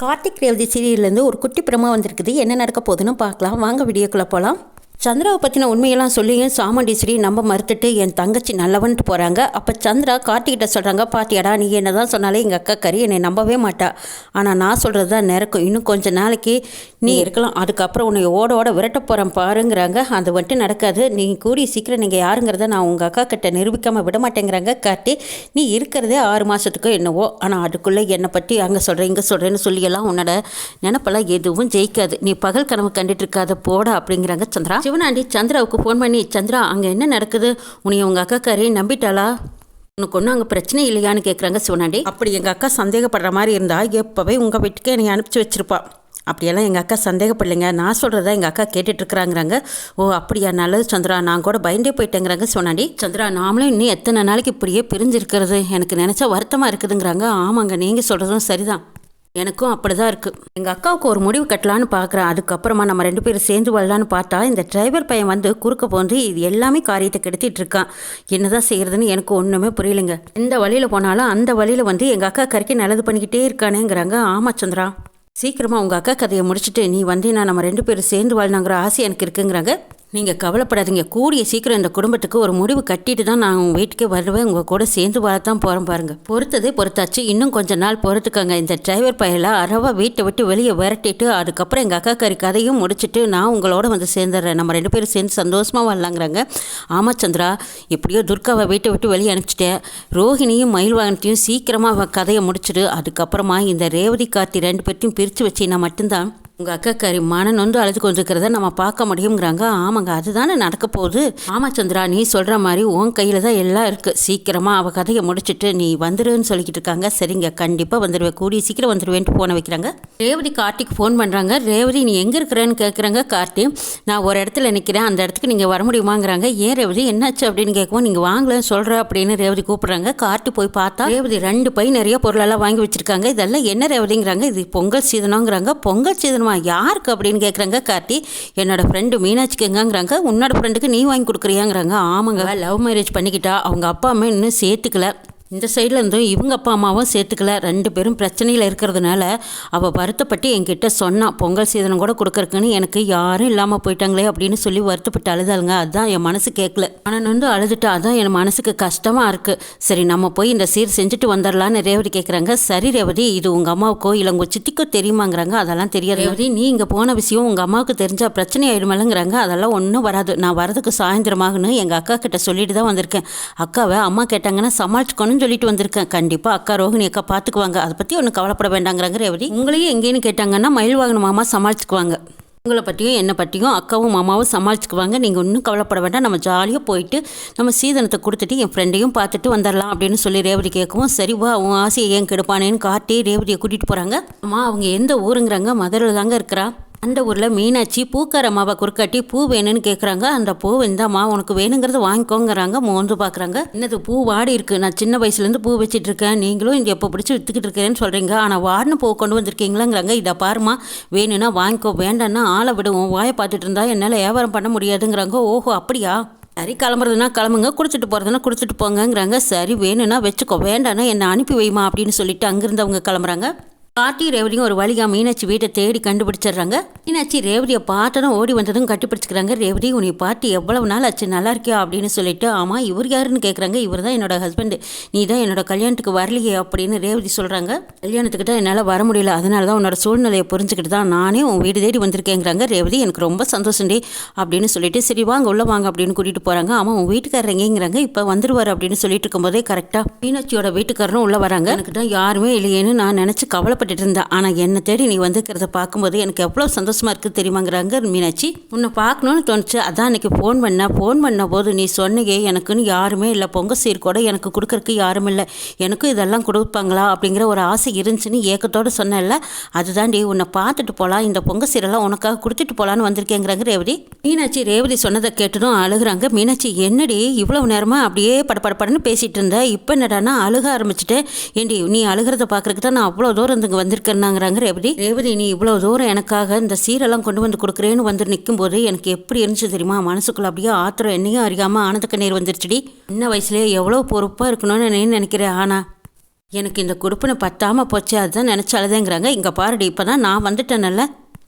கார்த்திக் ரேவதி சீரியல்லேருந்து ஒரு குட்டி பிரமா வந்திருக்குது. என்ன நடக்க போகுதுன்னு பார்க்கலாம். வாங்க வீடியோக்குள்ளே போகலாம் சந்திராவை பற்றின உண்மையெல்லாம் சொல்லியும் சாமுண்டீஸ்வரி நம்ப மறுத்துட்டு என் தங்கச்சி நல்லவன்ட்டு போகிறாங்க அப்போ சந்திரா கார்த்திகிட்ட சொல்கிறாங்க பாத்தியாடா நீ என்ன தான் சொன்னாலே எங்கள் அக்கா கறி என்னை நம்பவே மாட்டா. ஆனால் நான் சொல்கிறது தான் நிறக்கும் இன்னும் கொஞ்ச நாளைக்கு நீ இருக்கலாம். அதுக்கப்புறம் உன்னை ஓட ஓட விரட்ட போகிறேன் பாருங்கிறாங்க. அது வந்துட்டு நடக்காது. நீ கூடி சீக்கிரம் நீங்கள் யாருங்கிறத நான் உங்கள் அக்கா கிட்ட நிரூபிக்காமல் விட மாட்டேங்கிறாங்க. காட்டி நீ இருக்கிறதே ஆறு மாதத்துக்கோ என்னவோ. ஆனால் அதுக்குள்ளே என்னை பற்றி அங்கே சொல்கிறேன் இங்கே சொல்கிறேன்னு சொல்லியெல்லாம் உன்னோட நினப்பெல்லாம் எதுவும் ஜெயிக்காது. நீ பகல் கனவு கண்டுட்டு இருக்காத போட அப்படிங்கிறாங்க சந்திரா. சிவனாண்டி சந்திராவுக்கு ஃபோன் பண்ணி சந்திரா அங்கே என்ன நடக்குது? உன்னை உங்கள் அக்காக்காரி நம்பிட்டாளா? உனக்கு ஒன்றும் அங்கே பிரச்சனை இல்லையான்னு கேட்குறாங்க சிவனாண்டி. அப்படி எங்கள் அக்கா சந்தேகப்படுற மாதிரி இருந்தால் எப்போவே உங்கள் வீட்டுக்கே என்னை அனுப்பிச்சி வச்சிருப்பா. அப்படியெல்லாம் எங்கள் அக்கா சந்தேகப்படலைங்க. நான் சொல்கிறத எங்கள் அக்கா கேட்டுட்ருக்குறாங்கிறாங்க. ஓ அப்படியா நல்லது சந்திரா. நான் கூட பயந்தே போயிட்டேங்கிறாங்க சோனாண்டி சந்திரா நாமளும் இன்னும் எத்தனை நாளைக்கு இப்படியே பிரிஞ்சிருக்கிறது? எனக்கு நினச்சா வருத்தமாக இருக்குதுங்கிறாங்க. ஆமாங்க நீங்கள் சொல்கிறதும் சரிதான். எனக்கும் அப்படிதான் இருக்கு. எங்கள் அக்காவுக்கு ஒரு முடிவு கட்டலான்னு பார்க்குறேன் அதுக்கப்புறமா நம்ம ரெண்டு பேரும் சேர்ந்து வரலான்னு பார்த்தா இந்த டிரைவர் பையன் வந்து குறுக்க போந்து இது எல்லாமே காரியத்தை கெடுத்திட்டு இருக்கான். என்னதான் செய்யறதுன்னு எனக்கு ஒன்றுமே புரியலைங்க. எந்த வழியில் போனாலும் அந்த வழியில் வந்து எங்கள் அக்கா கறிக்கு நல்லது பண்ணிக்கிட்டே இருக்கானேங்கிறாங்க ஆமா சந்திரா. சீக்கிரமாக உங்கள் அக்கா கதையை முடிச்சுட்டு நீ வந்து நான் நம்ம ரெண்டு பேரும் சேர்ந்து வாழ்னாங்கிற ஆசை எனக்கு இருக்குங்கிறாங்க. நீங்கள் கவலைப்படாதீங்க. கூடிய சீக்கிரம் இந்த குடும்பத்துக்கு ஒரு முடிவு கட்டிட்டு தான் நான் உங்கள் வீட்டுக்கே வருவேன். உங்கள் கூட சேர்ந்து வரத்தான் போகிறேன் பாருங்கள் பொறுத்ததே பொறுத்தாச்சு. இன்னும் கொஞ்ச நாள் பொறுத்துக்கங்க. இந்த டிரைவர் பையலை அறவா வீட்டை விட்டு வெளியே விரட்டிட்டு அதுக்கப்புறம் எங்கள் அக்கா கறி கதையும் முடிச்சுட்டு நான் உங்களோட வந்து சேர்ந்துடுறேன் நம்ம ரெண்டு பேரும் சேர்ந்து சந்தோஷமாக வரலாங்கிறாங்க. ஆமா சந்திரா எப்படியோ துர்காவை வீட்டை விட்டு வெளியே அனுப்பிச்சிட்டேன். ரோஹிணியும் மயில்வாகனத்தையும் சீக்கிரமாக கதையை முடிச்சிடு. அதுக்கப்புறமா இந்த ரேவதி கார்த்தி ரெண்டு பேர்த்தையும் பிரித்து வச்சின்னா மட்டும்தான் உங்கள் அக்கா கறி மன நொந்து அழுது கொண்டிருக்கிறத நம்ம பார்க்க முடியுங்கிறாங்க ஆமாங்க அதுதானே நடக்க போகுது. ஆமா சந்திரா நீ சொல்கிற மாதிரி உன் கையில் தான் எல்லாம் இருக்குது சீக்கிரமாக அவள் கதையை முடிச்சிட்டு நீ வந்துடுன்னு சொல்லிக்கிட்டு இருக்காங்க. சரிங்க கண்டிப்பாக வந்துடுவேன் கூடி சீக்கிரம் வந்துடுவேன்ட்டு போன வைக்கிறாங்க. ரேவதி கார்த்திக்கு ஃபோன் பண்ணுறாங்க ரேவதி நீ எங்கே இருக்கிறேன்னு கேட்குறாங்க கார்த்தி. நான் ஒரு இடத்துல நிற்கிறேன் அந்த இடத்துக்கு நீங்கள் வர முடியுமாங்கிறாங்க. ஏன் ரேவதி என்னாச்சு அப்படின்னு கேட்கவும் நீங்கள் வாங்கலன்னு சொல்கிற அப்படின்னு ரேவதி கூப்பிட்றாங்க. கார்த்தி போய் பார்த்தா ரேவதி ரெண்டு பை நிறைய பொருளெல்லாம் வாங்கி வச்சிருக்காங்க. இதெல்லாம் என்ன ரேவதிங்கிறாங்க? இது பொங்கல் சீதனங்கிறாங்க பொங்கல் சீதனமா யாருக்கு அப்படின்னு கேட்குறாங்க கார்த்தி. என்னோடய ஃப்ரெண்டு மீனாட்சிக்குங்கிறாங்க உன்னோட ஃப்ரெண்டுக்கு நீ வாங்கி கொடுக்குறியாங்கிறாங்க. ஆமாங்க லவ் மேரேஜ் பண்ணிக்கிட்டா அவங்க அப்பா அம்மா இன்னும் சேர்த்துக்கல. இந்த சைடில் இருந்தும் இவங்க அப்பா அம்மாவும் சேர்த்துக்கல. ரெண்டு பேரும் பிரச்சனையில் இருக்கிறதுனால அவள் வருத்தப்பட்டு என்கிட்ட சொன்னான் பொங்கல் சீதனம் கூட கொடுக்கறக்குன்னு எனக்கு யாரும் இல்லாமல் போயிட்டாங்களே அப்படின்னு சொல்லி வருத்தப்பட்டு அழுதாளுங்க. அதுதான் என் மனசு கேட்கல ஆனால் வந்து அழுதுட்டா அதான் என் மனசுக்கு கஷ்டமாக இருக்குது சரி நம்ம போய் இந்த சீர் செஞ்சுட்டு வந்துடலான்னு ரேவதி கேட்குறாங்க சரி ரேவதி இது உங்கள் அம்மாவுக்கோ இல்லை உங்கள் சித்திக்கோ தெரியுமாங்கிறாங்க. அதெல்லாம் தெரியாது. ரேவதி நீ இங்கே போன விஷயம் உங்கள் அம்மாவுக்கு தெரிஞ்சால் பிரச்சனை ஆயிடுமல்லங்கிறாங்க அதெல்லாம் ஒன்றும் வராது. நான் வரதுக்கு சாயந்தரமாகனு எங்கள் அக்கா கிட்ட சொல்லிட்டு தான் வந்திருக்கேன். அக்காவை அம்மா கேட்டாங்கன்னா சமாளிச்சுக்கணும் சொல்லிட்டு வந்திருக்கேன். கண்டிப்பாக அக்கா ரோஹிணி அக்கா பார்த்துக்குவாங்க அதை பற்றி ஒன்றும் கவலைப்பட வேண்டாங்கிறாங்க ரேவதி. உங்களையும் எங்கேன்னு கேட்டாங்கன்னா மயில் வாகன மாமா சமாளிச்சுக்குவாங்க. உங்களை பற்றியும் என்னை பற்றியும் அக்காவும் மாமாவும் சமாளிச்சுக்குவாங்க. நீங்கள் ஒன்றும் கவலைப்பட வேண்டாம். நம்ம ஜாலியாக போயிட்டு நம்ம சீதனத்தை கொடுத்துட்டு என் ஃப்ரெண்டையும் பார்த்துட்டு வந்துடலாம் அப்படின்னு சொல்லி ரேவதி கேட்கவும் சரி வா உன் ஆசையை ஏன் கெடுப்பானேன்னு காட்டி ரேவதியை கூட்டிகிட்டு போகிறாங்க அம்மா அவங்க எந்த ஊருங்கிறாங்க? மதுரையில் தாங்க இருக்கிறா? அந்த ஊரில் மீனாட்சி பூக்கார அம்மாவை குறுக்காட்டி பூ வேணும்னு கேட்குறாங்க அந்த பூ இந்தாம்மா உனக்கு வேணுங்கிறத வாங்கிக்கோங்கிறாங்க. மோந்து பார்க்குறாங்க என்னது பூ வாடி இருக்கு. நான் சின்ன வயசுலேருந்து பூ வச்சுட்டு இருக்கேன் நீங்களும் இங்கே எப்போ பிடிச்சி விற்றுக்கிட்டு இருக்கிறேன்னு சொல்கிறீங்க ஆனால் வாடின பூ கொண்டு வந்திருக்கீங்களாங்கிறாங்க. இதை பாருமா வேணும்னா வாங்கிக்கோ வேண்டான்னா ஆளை விடுவோம் வாயை பார்த்துட்டு இருந்தா என்னால் வியாபாரம் பண்ண முடியாதுங்கிறாங்க. ஓஹோ அப்படியா? சரி கிளம்புறதுனா கிளம்புங்க. குடிச்சிட்டு போகிறதுனா குடிச்சிட்டு போங்கங்கிறாங்க. சரி வேணும்னா வச்சுக்கோ. வேண்டாம்னா என்னை அனுப்பி வைமா அப்படின்னு சொல்லிட்டு அங்கேருந்து அவங்க கிளம்புறாங்க. கார்த்தி ரேவதியும் ஒரு வழியாக மீனாட்சி வீட்டை தேடி கண்டுபிடிச்சிடுறாங்க. மீனாட்சி ரேவதியை பார்த்ததும் ஓடி வந்ததும் கட்டிப்பிடிச்சிக்கிறாங்க. ரேவதி உன்னை பார்த்து எவ்வளவு நாள் ஆச்சு? நல்லா இருக்கியா? அப்படின்னு சொல்லிட்டு ஆமாம் இவர் யாருன்னு கேட்குறாங்க இவர் தான் என்னோட ஹஸ்பண்டு நீ தான் என்னோட கல்யாணத்துக்கு வரலையே அப்படின்னு ரேவதி சொல்கிறாங்க கல்யாணத்துக்கு தான் என்னால் வர முடியல. அதனால தான் உன்னோட சூழ்நிலையை புரிஞ்சுக்கிட்டு தான் நானே உன் வீடு தேடி வந்திருக்கேங்கிறாங்க. ரேவதி எனக்கு ரொம்ப சந்தோஷம்டி அப்படின்னு சொல்லிட்டு சரி வாங்க உள்ளே வாங்க அப்படின்னு கூட்டிகிட்டு போகிறாங்க ஆமாம் உன் வீட்டுக்காரர் எங்கேங்கிறாங்க? இப்போ வந்துடுவார் அப்படின்னு சொல்லிட்டு இருக்கும்போதே கரெக்டாக மீனாட்சியோட வீட்டுக்காரரும் உள்ளே வராங்க. எனக்கு தான் யாருமே இல்லையேன்னு நான் நினச்சி கவலைப்பட்டு கவலைப்பட்டுட்டு இருந்தா ஆனால் என்னை தேடி நீ வந்துக்கிறத பார்க்கும்போது எனக்கு எவ்வளோ சந்தோஷமா இருக்குது தெரியுமாங்கிறாங்க மீனாட்சி. உன்னை பார்க்கணுன்னு தோணுச்சு. அதான் அன்னைக்கு ஃபோன் பண்ண. ஃபோன் பண்ண போது நீ சொன்னையே எனக்குன்னு யாருமே இல்லை. பொங்க சீர் கூட எனக்கு கொடுக்கறக்கு யாரும் இல்லை. எனக்கும் இதெல்லாம் கொடுப்பாங்களா? அப்படிங்கிற ஒரு ஆசை இருந்துச்சுன்னு ஏக்கத்தோடு சொன்னேன்ல. அதுதாண்டி உன்னை பார்த்துட்டு போகலாம் இந்த பொங்க சீரெல்லாம் உனக்காக கொடுத்துட்டு போகலான்னு வந்திருக்கேங்கிறாங்க ரேவதி. மீனாட்சி ரேவதி சொன்னதை கேட்டதும் அழுகுறாங்க. மீனாட்சி என்னடி இவ்வளவு நேரமாக அப்படியே படப்படப்படன்னு பேசிட்டு இருந்த? இப்போ என்னடானா அழுக ஆரம்பிச்சுட்டு ஏண்டி நீ அழுகிறத பார்க்கறதுக்கு தான் நான் அவ்வளோ தூரம் இங்கே வந்திருக்கேன்னாங்கிறாங்க. ரேவதி ரேவதி நீ இவ்வளோ தூரம் எனக்காக இந்த சீரெல்லாம் கொண்டு வந்து கொடுக்குறேன்னு வந்து நிற்கும் போது எனக்கு எப்படி இருந்துச்சு தெரியுமா? மனசுக்குள்ள அப்படியே ஆத்திரம் என்னையும் அறியாமல் ஆனந்த கண்ணீர் வந்துருச்சுடி. சின்ன வயசுலேயே எவ்வளோ பொறுப்பாக இருக்கணும்னு நான் நினைக்கிறேன். ஆனால் எனக்கு இந்த கொடுப்புன்னு பத்தாமல் போச்சு அதுதான் நினச்சாலதேங்கிறாங்க இங்கே பாருடி இப்போ தான் நான் வந்துட்டேன்ல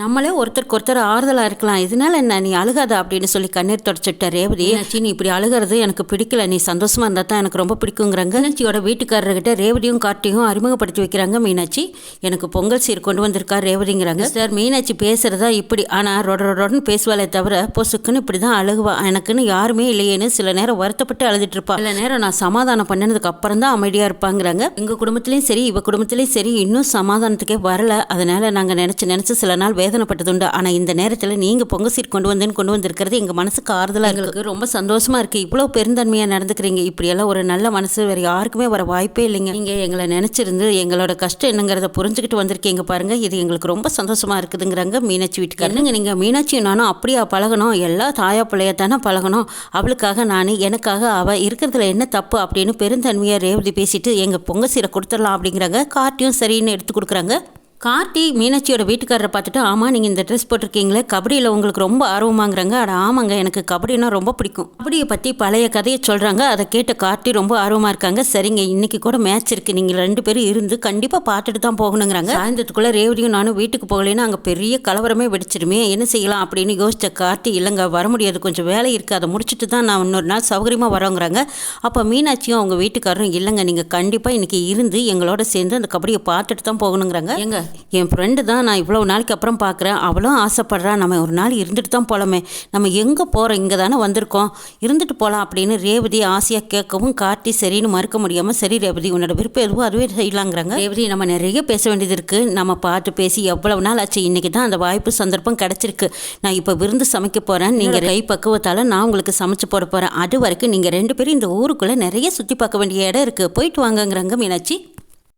நம்மளே ஒருத்தருக்கு ஒருத்தர் ஆறுதலாக இருக்கலாம். இதனால என்ன? நீ அழுகாத அப்படின்னு சொல்லி கண்ணீர் தொடச்சுட்ட ரேவதி மீனாட்சி நீ இப்படி அழுகிறது எனக்கு பிடிக்கல. நீ சந்தோஷமா இருந்தால் தான் எனக்கு ரொம்ப பிடிக்குங்கிறாங்க மீனாட்சியோட வீட்டுக்காரர்கிட்ட ரேவதியும் கார்த்தியும் அறிமுகப்படுத்தி வைக்கிறாங்க மீனாட்சி. எனக்கு பொங்கல் சீர் கொண்டு வந்திருக்கா ரேவதிங்கிறாங்க. சார் மீனாட்சி பேசுறதா இப்படி ஆனால் ரொட ரொடன்னு பேசுவாளே தவிர பொசுக்குன்னு இப்படி தான் அழுகுவா. எனக்குன்னு யாருமே இல்லையேன்னு சில நேரம் வருத்தப்பட்டு அழுதுட்டு இருப்பா. சில நேரம் நான் சமாதானம் பண்ணினதுக்கு அப்புறம் தான் அமைதியாக இருப்பாங்கிறாங்க. எங்கள் குடும்பத்துலேயும் சரி இவ குடும்பத்துலேயும் சரி இன்னும் சமாதானத்துக்கே வரல. அதனால நாங்கள் நினச்சி நினச்சி சில நாள் வேதனைப்பட்டதுண்டு. ஆனால் இந்த நேரத்தில் நீங்கள் பொங்க சீட் கொண்டு வந்தேன்னு கொண்டு வந்திருக்கிறது எங்கள் மனசுக்கு ஆறுதலாக எங்களுக்கு ரொம்ப சந்தோஷமாக இருக்குது இவ்வளோ பெருந்தன்மையாக நடந்துக்கிறீங்க. இப்படியெல்லாம் ஒரு நல்ல மனசு வேறு யாருக்குமே வர வாய்ப்பே இல்லைங்க. நீங்கள் எங்களை நினச்சிருந்து எங்களோட கஷ்டம் என்னங்கிறத புரிஞ்சுக்கிட்டு வந்திருக்கீங்க பாருங்கள் இது எங்களுக்கு ரொம்ப சந்தோஷமாக இருக்குதுங்கிறாங்க மீனாட்சி வீட்டுக்கு என்னங்க நீங்கள் மீனாட்சி நானும் அப்படியா பழகணும்? எல்லா தாயா பிள்ளைய தானே பழகணும்? அவளுக்காக நான் எனக்காக அவள் இருக்கிறதுல என்ன தப்பு அப்படின்னு பெருந்தன்மையாக ரேவதி பேசிட்டு எங்கள் பொங்க சீரை கொடுத்துடலாம் அப்படிங்கிறாங்க. கார்ட்டியும் சரின்னு எடுத்து கொடுக்குறாங்க. கார்த்தி மீனாட்சியோட வீட்டுக்காரரை பார்த்துட்டு ஆமாம் நீங்கள் இந்த ட்ரெஸ் போட்டிருக்கீங்களே கபடியில் உங்களுக்கு ரொம்ப ஆர்வமாங்கிறாங்க. அட ஆமாங்க எனக்கு கபடினா ரொம்ப பிடிக்கும். கபடியை பற்றி பழைய கதையை சொல்கிறாங்க அதை கேட்ட கார்த்தி ரொம்ப ஆர்வமாக இருக்காங்க. சரிங்க இன்னைக்கு கூட மேட்ச் இருக்குது நீங்கள் ரெண்டு பேரும் இருந்து கண்டிப்பாக பார்த்துட்டு தான் போகணுங்கிறாங்க. சாயந்தரத்துக்குள்ளே ரேவதியும் நானும் வீட்டுக்கு போகலைன்னா அங்கே பெரிய கலவரமே வெடிச்சிருமே. என்ன செய்யலாம் அப்படின்னு யோசித்த கார்த்தி இல்லைங்க வர முடியாது. கொஞ்சம் வேலை இருக்குது அதை முடிச்சுட்டு தான் நான் இன்னொரு நாள் சௌகரியமாக வரோங்கிறாங்க. அப்போ மீனாட்சியும் அவங்க வீட்டுக்காரரும் இல்லைங்க நீங்கள் கண்டிப்பாக இன்றைக்கி இருந்து எங்களோட சேர்ந்து அந்த கபடியை பார்த்துட்டு தான் போகணுங்கிறாங்க. எங்கள் என் ஃப்ரெண்டு தான் நான் இவ்வளோ நாளைக்கு அப்புறம் பார்க்குறேன் அவளும் ஆசைப்படுறா நம்ம ஒரு நாள் இருந்துட்டு தான் போகலாமே நம்ம எங்கே போகிறோம் இங்கே தானே வந்திருக்கோம். இருந்துட்டு போகலாம் அப்படின்னு ரேவதி ஆசையாக கேட்கவும் கார்த்தி சரின்னு மறுக்க முடியாமல் சரி ரேவதி உன்னோட விருப்பம் எதுவோ அதுவே செய்யலாங்கிறாங்க. ரேவதி நம்ம நிறைய பேச வேண்டியது இருக்குது நம்ம பார்த்து பேசி எவ்வளவு நாள் ஆச்சு? இன்றைக்கி தான் அந்த வாய்ப்பு சந்தர்ப்பம் கிடச்சிருக்கு. நான் இப்போ விருந்து சமைக்க போகிறேன் நீங்கள் கை பக்குவத்தால் நான் உங்களுக்கு சமைச்சு போட போகிறேன் அது வரைக்கும் நீங்கள் ரெண்டு பேரும் இந்த ஊருக்குள்ளே நிறைய சுற்றி பார்க்க வேண்டிய இடம் இருக்குது போயிட்டு வாங்கங்கிறாங்க மீனாட்சி.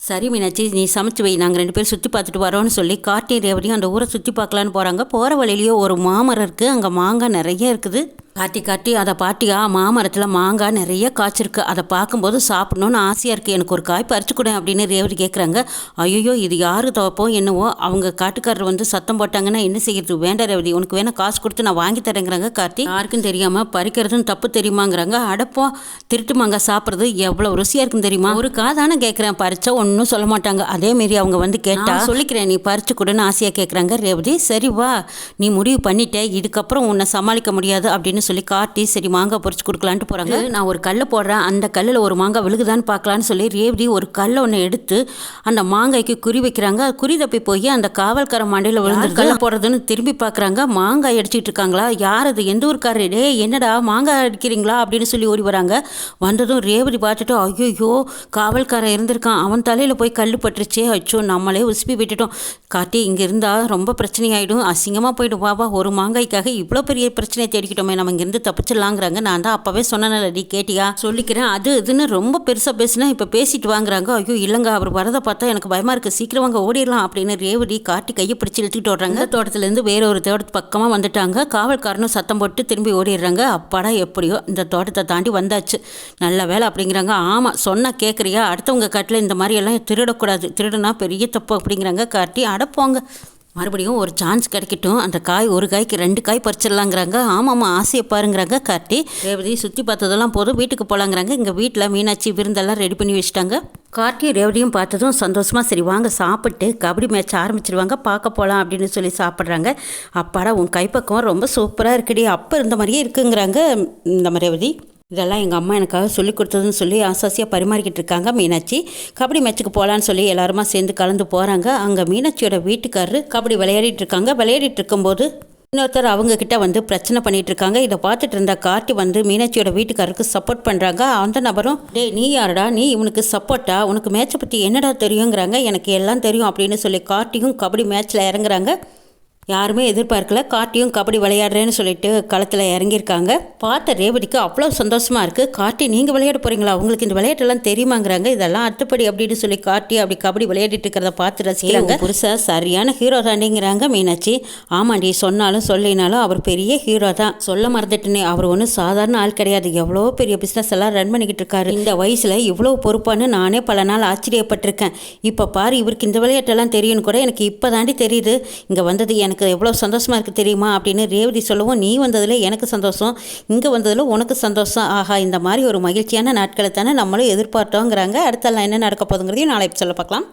சரி மீனாட்சி நீ சமைச்சு வை. நாங்கள் ரெண்டு பேரும் சுற்றி பார்த்துட்டு வரோன்னு சொல்லி கார்த்தி ரேவதியும் அந்த ஊரை சுற்றி பார்க்கலான்னு போகிறாங்க போகிற வழியிலேயே ஒரு மாமரம் இருக்குது அங்கே மாங்காய் நிறைய இருக்குது. காட்டி காட்டி அதை பாட்டியா மாமரத்தில் மாங்காய் நிறைய காய்ச்சிருக்கு. அதை பார்க்கும்போது சாப்பிடணும்னு ஆசையாக இருக்குது எனக்கு ஒரு காய் பறிச்சு கொடு அப்படின்னு ரேவதி கேட்குறாங்க ஐயோ இது யாரு துவப்போ என்னவோ அவங்க காட்டுக்காரர் வந்து சத்தம் போட்டாங்கன்னா என்ன செய்யறது? வேண்டாம் ரேவதி உனக்கு வேணால் காசு கொடுத்து நான் வாங்கி தரேங்கிறாங்க கார்த்தி. யாருக்கும் தெரியாமல் பறிக்கிறதும் தப்பு தெரியுமாங்கிறாங்க. அடப்போ திருட்டு மாங்காய் சாப்பிட்றது எவ்வளோ ருசியாக இருக்குன்னு தெரியுமா? ஒரு காதானே கேட்குறேன் பறிச்சா ஒன்றும் சொல்ல மாட்டாங்க. அதேமாரி அவங்க வந்து கேட்டால் சொல்லிக்கிறேன் நீ பறிச்சு கொடுன்னு ஆசையாக கேட்குறாங்க ரேவதி. சரி வா நீ முடிவு பண்ணிட்டே. இதுக்கப்புறம் உன்னை சமாளிக்க முடியாது அப்படின்னு சொல்லி காட்டி சரி மாங்காய் பொறிச்சு கொடுக்கலான்ட்டு போகிறாங்க நான் ஒரு கல்லை போடுறேன். அந்த கல்லில் ஒரு மாங்காய் விழுகுதான்னு பார்க்கலான்னு சொல்லி ரேவதி ஒரு கல்லை ஒன்று எடுத்து அந்த மாங்காய்க்கு குறி வைக்கிறாங்க. குறி தப்பி போய் அந்த காவல்கார மண்டையில் விழுந்து கல்லை போடுறதுன்னு திரும்பி பார்க்குறாங்க. மாங்காய் அடிச்சிட்டு இருக்காங்களா? யார் அது? எந்த ஊருக்காரரு? டே என்னடா? மாங்காய் அடிக்கிறீங்களா? அப்படின்னு சொல்லி ஓடி வராங்க. வந்ததும் ரேவதி பார்த்துட்டு ஐயோ காவல்காரன் இருந்திருக்கான். அவன் தலையில் போய் கல் பட்டுருச்சே. அச்சோ நம்மளே உசுப்பி விட்டுட்டோம். காட்டி இங்கே இருந்தால் ரொம்ப பிரச்சனையாயிடும். அசிங்கமாக போயிடும். வாவா ஒரு மாங்காய்க்காக இவ்வளோ பெரிய பிரச்சனையை தேடிக்கிட்டோமே நம்ம இங்கேருந்து தப்பிச்சிடலாங்கிறாங்க. நான் தான் அப்போவே சொன்னேன்ல கேட்டியா? சொல்லிக்கிறேன். அது இதுன்னு ரொம்ப பெருசாக பேசினா இப்போ பேசிட்டு வாங்குறாங்க. ஐயோ இல்லைங்க அவர் வரதை பார்த்தா எனக்கு பயமாக இருக்குது சீக்கிரம் வாங்க ஓடிடலாம் அப்படின்னு ரேவதி காட்டி கையை பிடிச்சி இழுத்துட்டு ஓடுறாங்க தோட்டத்துலேருந்து வேற ஒரு தோட்டத்து பக்கமாக வந்துட்டாங்க. காவல்காரனும் சத்தம் போட்டு திரும்பி ஓடிடுறாங்க. அப்பாடா எப்படியோ இந்த தோட்டத்தை தாண்டி வந்தாச்சு. நல்ல வேலை அப்படிங்கிறாங்க. ஆமாம் சொன்னால் கேட்குறியா அடுத்தவங்க காட்டில் இந்த மாதிரி எல்லாம் திருடக்கூடாது. திருடுனா பெரிய தப்பு அப்படிங்கிறாங்க. காட்டி அடப்போங்க மறுபடியும் ஒரு சான்ஸ் கிடைக்கட்டும். அந்த காய் ஒரு காய்க்கு ரெண்டு காய் பறிச்சிடலாங்கிறாங்க. ஆமாம்மா ஆசையை பாருங்கிறாங்க கார்த்தி. ரேவதி சுற்றி பார்த்ததெல்லாம் போதும். வீட்டுக்கு போகலாங்கிறாங்க இங்கே வீட்டில் மீனாட்சி விருந்தெல்லாம் ரெடி பண்ணி வச்சுட்டாங்க. கார்த்தி ரேவதியும் பார்த்ததும் சந்தோஷமாக சரி வாங்க சாப்பிட்டு கபடி மேட்ச் ஆரம்பிச்சிருவாங்க. பார்க்க போகலாம் அப்படின்னு சொல்லி சாப்பிட்றாங்க. அப்பாடா உன் கைப்பக்கம் ரொம்ப சூப்பராக இருக்குடி. அப்போ இருந்த மாதிரியே இருக்குங்கிறாங்க. இந்த ரேவதி. இதெல்லாம் எங்கள் அம்மா எனக்காக சொல்லி கொடுத்ததுன்னு சொல்லி ஆசாசியாக பரிமாறிக்கிட்டு இருக்காங்க மீனாட்சி. கபடி மேட்ச்சுக்கு போகலான்னு சொல்லி எல்லாருமா சேர்ந்து கலந்து போகிறாங்க அங்கே மீனாட்சியோட வீட்டுக்காரரு கபடி விளையாடிட்டு இருக்காங்க. விளையாடிட்டு இருக்கும்போது இன்னொருத்தர் அவங்கக்கிட்ட வந்து பிரச்சனை பண்ணிட்டு இருக்காங்க. இதை பார்த்துட்டு இருந்த கார்த்தி வந்து மீனாட்சியோட வீட்டுக்காரருக்கு சப்போர்ட் பண்ணுறாங்க அந்த நபரும் டேய் நீ யாருடா? நீ இவனுக்கு சப்போர்ட்டா உனக்கு மேட்சை பற்றி என்னடா தெரியுங்கிறாங்க? எனக்கு எல்லாம் தெரியும் அப்படின்னு சொல்லி கார்த்தியும் கபடி மேட்ச்சில் இறங்குறாங்க. யாருமே எதிர்பார்க்கல. கார்த்தியும் கபடி விளையாடுறேன்னு சொல்லிட்டு களத்தில் இறங்கியிருக்காங்க. பார்த்த ரேவதிக்கு அவ்வளோ சந்தோஷமா இருக்கு. கார்த்தி நீங்கள் விளையாட போறீங்களா? உங்களுக்கு இந்த விளையாட்டெல்லாம் தெரியுமாங்கிறாங்க. இதெல்லாம் அத்துப்படி அப்படின்னு சொல்லி கார்த்தி அப்படி கபடி விளையாடிட்டு இருக்கிறத பார்த்து ரசிக்கிறாங்க. புருஷா சரியான ஹீரோ தாண்டிங்கிறாங்க மீனாட்சி. ஆமாண்டி சொன்னாலும் சொல்லினாலும் அவர் பெரிய ஹீரோ தான். சொல்ல மறந்துட்டுனே. அவர் ஒன்றும் சாதாரண ஆள் கிடையாது. எவ்வளோ பெரிய பிஸ்னஸ் எல்லாம் ரன் பண்ணிக்கிட்டு இருக்காரு. இந்த வயசில் இவ்வளோ பொறுப்பான்னு நானே பல நாள் ஆச்சரியப்பட்டிருக்கேன். இப்போ பாரு இவருக்கு இந்த விளையாட்டெல்லாம் தெரியும்னு கூட எனக்கு இப்போ தாண்டி தெரியுது. இங்கே வந்தது எனக்கு எனக்கு எவ்வளோ சந்தோஷமாக இருக்குது தெரியுமா அப்படின்னு ரேவதி சொல்லவும் நீ வந்ததில் எனக்கு சந்தோஷம் இங்கே வந்ததில் உனக்கு சந்தோஷம். ஆஹா இந்த மாதிரி ஒரு மகிழ்ச்சியான நாட்களை தானே நம்மளும் எதிர்பார்த்தோங்கிறாங்க. அடுத்தெல்லாம் என்ன நடக்க போதுங்கிறதையும் நாளை சொல்ல பார்க்கலாம்.